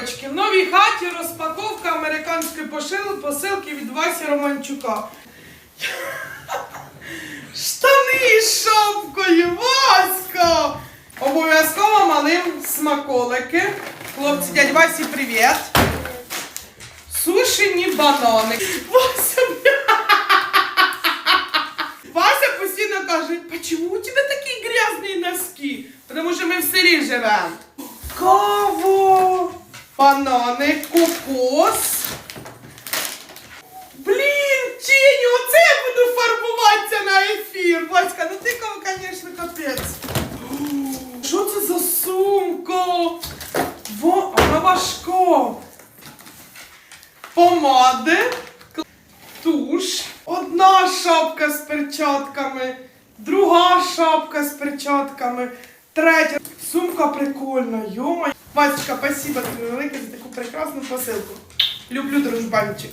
розпаковочки. В новій хаті розпаковка американської посилки від Васі Романчука. Штани з шапкою, Васька! Обов'язково малим смаколики. Хлопці, дядь Васі, привіт. Сушені банани. Вася, Вася постійно каже, почему у тебе такі грязні носки? Тому що ми в селі живемо. Кава, банани, кокос. Блін, Тіню, оце я буду фарбуватися на ефір. Васька, ну ти, звісно, капець. Що це за сумка? Во, вона важка. Помади, туш, одна шапка з перчатками, друга шапка з перчатками, третя. Сумка прикольна, йома. Васечка, спасибо тобі велике за таку прекрасну посилку. Люблю дружбанчик.